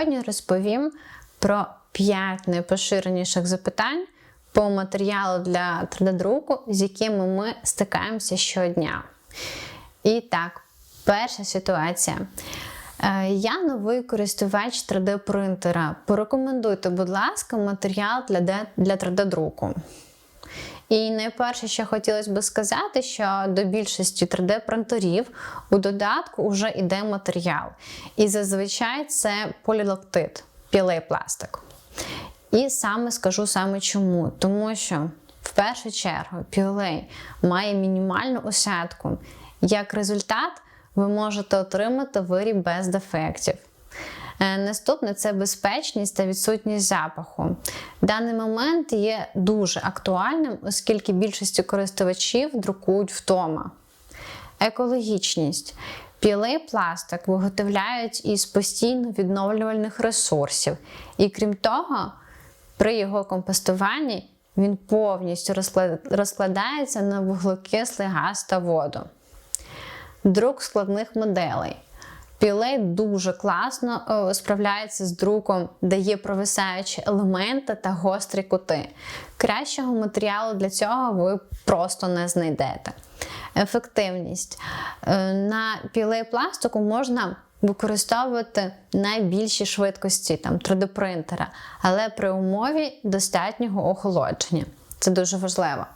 Сьогодні розповім про 5 найпоширеніших запитань по матеріалу для 3D-друку, з якими ми стикаємося щодня. І так, перша ситуація. Е, Я новий користувач 3D-принтера. Порекомендуйте, будь ласка, матеріал для 3D-друку. І найперше, що хотілося би сказати, що до більшості 3D-принтерів у додатку вже йде матеріал. І зазвичай це полілактит, пілей пластик. І саме скажу саме чому. Тому що в першу чергу пілей має мінімальну осадку. Як результат, ви можете отримати виріб без дефектів. Е, Наступне це безпечність та відсутність запаху. Даний момент є дуже актуальним, оскільки більшості користувачів друкують вдома. Екологічність. Пілей пластик виготовляють із постійно відновлювальних ресурсів, і крім того, при його компостуванні він повністю розкладається на вуглекислий газ та воду. Друк складних моделей. Пілей дуже класно е, справляється з друком, де є провисаючі елементи та гострі кути. Кращого матеріалу для цього ви просто не знайдете. Ефективність. Е, На пілей пластику можна використовувати найбільші швидкості там, 3D-принтера, але при умові достатнього охолодження. Це дуже важливо.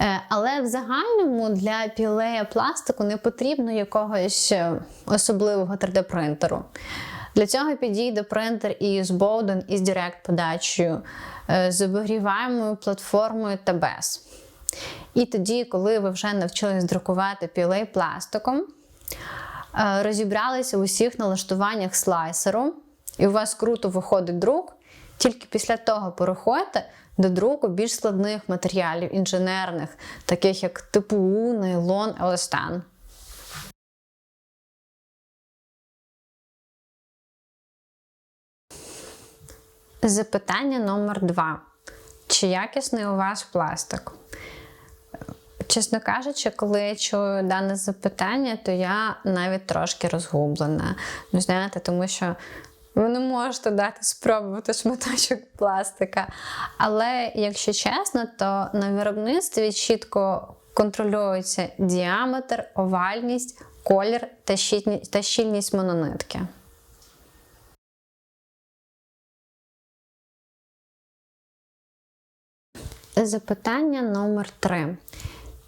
Е, Але в загальному для пілея пластику не потрібно якогось е, особливого 3D-принтеру. Для цього підійде принтер із Bowden із Direct подачею, е, з обігріваємою платформою та без. І тоді, коли ви вже навчились друкувати пілей пластиком, розібралися в усіх налаштуваннях слайсеру, і у вас круто виходить друк, тільки після того переходьте до друку більш складних матеріалів інженерних, таких як ТПУ, нейлон, еластан. Запитання номер два. Чи якісний у вас пластик? Чесно кажучи, коли я чую дане запитання, то я навіть трошки розгублена. Ну, знаєте, тому що ви не можете дати спробувати шматочок пластика. Але, якщо чесно, то на виробництві чітко контролюється діаметр, овальність, колір та щільність, мононитки. Запитання номер 3.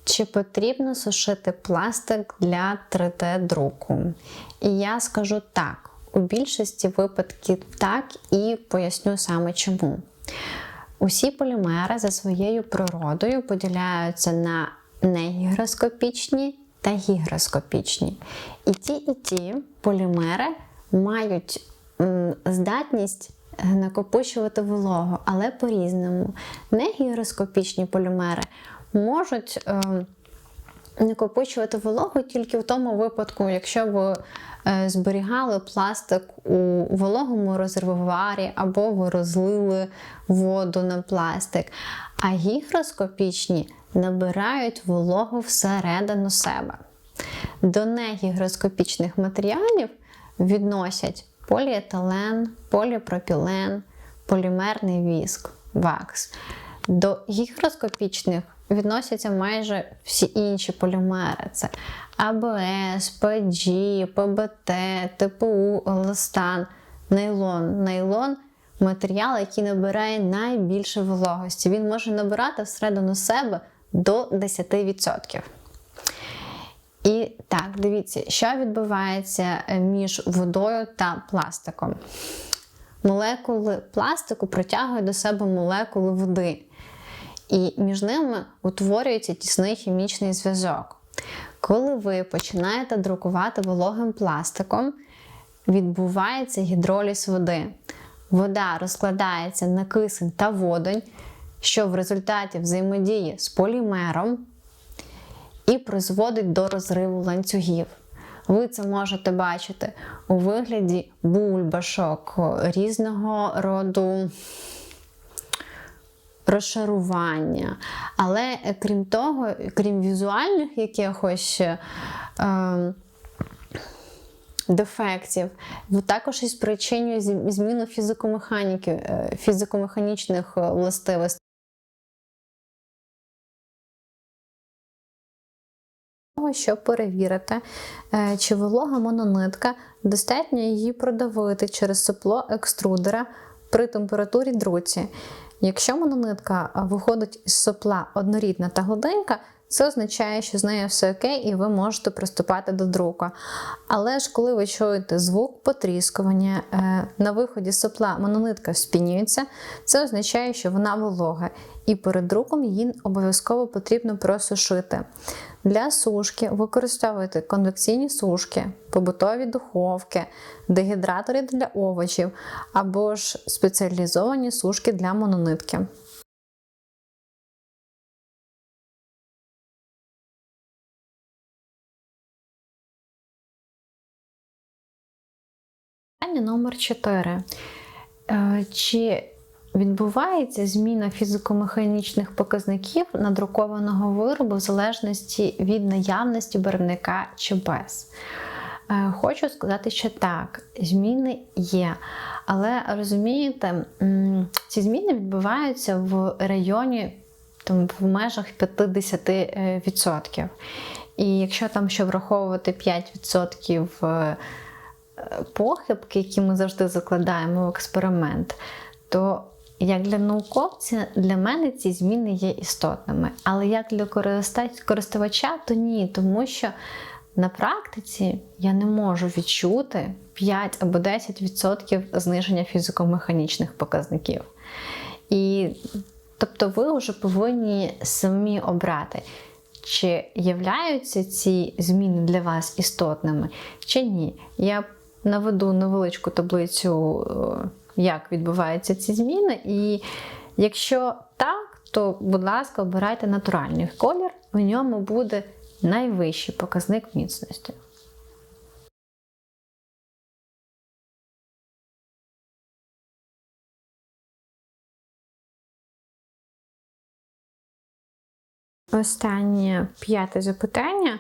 Чи потрібно сушити пластик для 3D-друку? І я скажу так: у більшості випадків так і поясню саме чому. Усі полімери за своєю природою поділяються на негігроскопічні та гігроскопічні. І ті, і ті полімери мають здатність е, накопичувати вологу, але по-різному. Негігроскопічні полімери можуть е, накопичувати вологу тільки в тому випадку, якщо ви е, зберігали пластик у вологому резервуарі або ви розлили воду на пластик. А гігроскопічні набирають вологу всередину себе. До негігроскопічних матеріалів відносять поліетилен, поліпропілен, полімерний віск, вакс. До гігроскопічних відносяться майже всі інші полімери: це АБС, PG, ПБТ, ТПУ, еластан, нейлон. Нейлон матеріал, який набирає найбільше вологості. Він може набирати всередину себе до 10%. І так, дивіться, що відбувається між водою та пластиком. Молекули пластику притягують до себе молекули води, і між ними утворюється тісний хімічний зв'язок. Коли ви починаєте друкувати вологим пластиком, відбувається гідроліз води. Вода розкладається на кисень та водонь, що в результаті взаємодії з полімером і призводить до розриву ланцюгів. Ви це можете бачити у вигляді бульбашок різного роду розшарування. Але е, крім того, крім візуальних якихось е, дефектів, також і спричинює зміну фізико-механіки, е, фізико-механічних е, властивостей. Щоб перевірити, чи волога мононитка достатньо її продавити через сопло екструдера при температурі друці. Якщо мононитка виходить із сопла однорідна та гладенька, це означає, що з нею все окей, і ви можете приступати до друку. Але ж коли ви чуєте звук потріскування, е, на виході сопла мононитка вспінюється, це означає, що вона волога, і перед друком її обов'язково потрібно просушити. Для сушки використовуйте конвекційні сушки, побутові духовки, дегідратори для овочів або ж спеціалізовані сушки для мононитки. Питання номер 4. Е, чи відбувається зміна фізико-механічних показників надрукованого виробу в залежності від наявності барвника чи без? Е, хочу сказати, що так, зміни є. Але розумієте, ці зміни відбуваються в районі там, в межах 50%. І якщо там ще враховувати 5% похибки, які ми завжди закладаємо в експеримент, то як для науковця, для мене ці зміни є істотними. Але як для користувача, то ні, тому що на практиці я не можу відчути 5 або 10% зниження фізико-механічних показників. І тобто ви вже повинні самі обрати, чи являються ці зміни для вас істотними, чи ні. Я наведу невеличку таблицю, е, як відбуваються ці зміни. І якщо так, то, будь ласка, обирайте натуральний колір, у ньому буде найвищий показник міцності. Останнє п'яте запитання.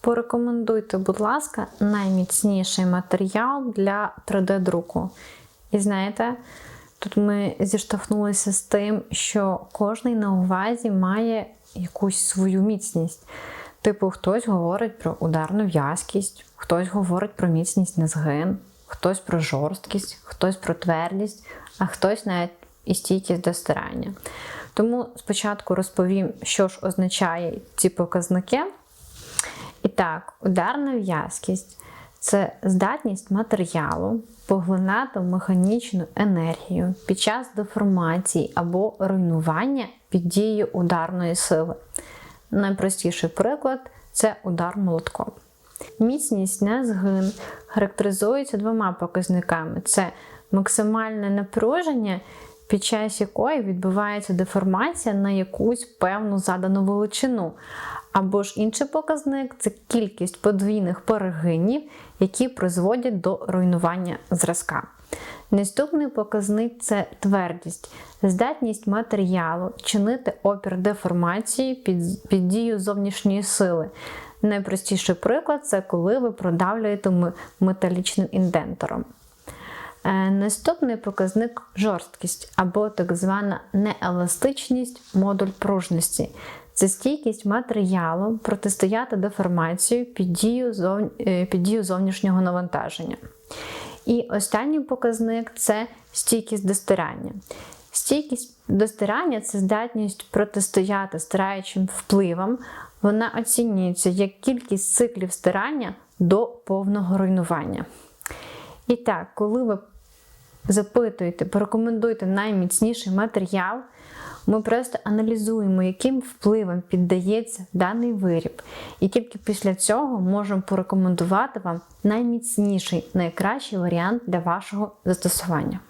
Порекомендуйте, будь ласка, найміцніший матеріал для 3D-друку. І знаєте, тут ми зіштовхнулися з тим, що кожний на увазі має якусь свою міцність. Типу, хтось говорить про ударну в'язкість, хтось говорить про міцність на згин, хтось про жорсткість, хтось про твердість, а хтось навіть і стійкість до стирання. Тому спочатку розповім, що ж означає ці показники. І так, ударна в'язкість це здатність матеріалу поглинати механічну енергію під час деформації або руйнування під дією ударної сили. Найпростіший приклад це удар молотком. Міцність на згин характеризується двома показниками: це максимальне напруження, під час якої відбувається деформація на якусь певну задану величину. Або ж інший показник це кількість подвійних перегинів, які призводять до руйнування зразка. Наступний показник це твердість, здатність матеріалу чинити опір деформації під, під дію зовнішньої сили. Найпростіший приклад це коли ви продавлюєте металічним індентором. Е, наступний показник жорсткість або так звана нееластичність модуль пружності. Це стійкість матеріалу протистояти деформацію під дію, зов... Е, під дію зовнішнього навантаження. І останній показник це стійкість до стирання. Стійкість до стирання це здатність протистояти стираючим впливам. Вона оцінюється як кількість циклів стирання до повного руйнування. І так, коли ви запитуєте, порекомендуйте найміцніший матеріал, ми просто аналізуємо, яким впливом піддається даний виріб. І тільки після цього можемо порекомендувати вам найміцніший, найкращий варіант для вашого застосування.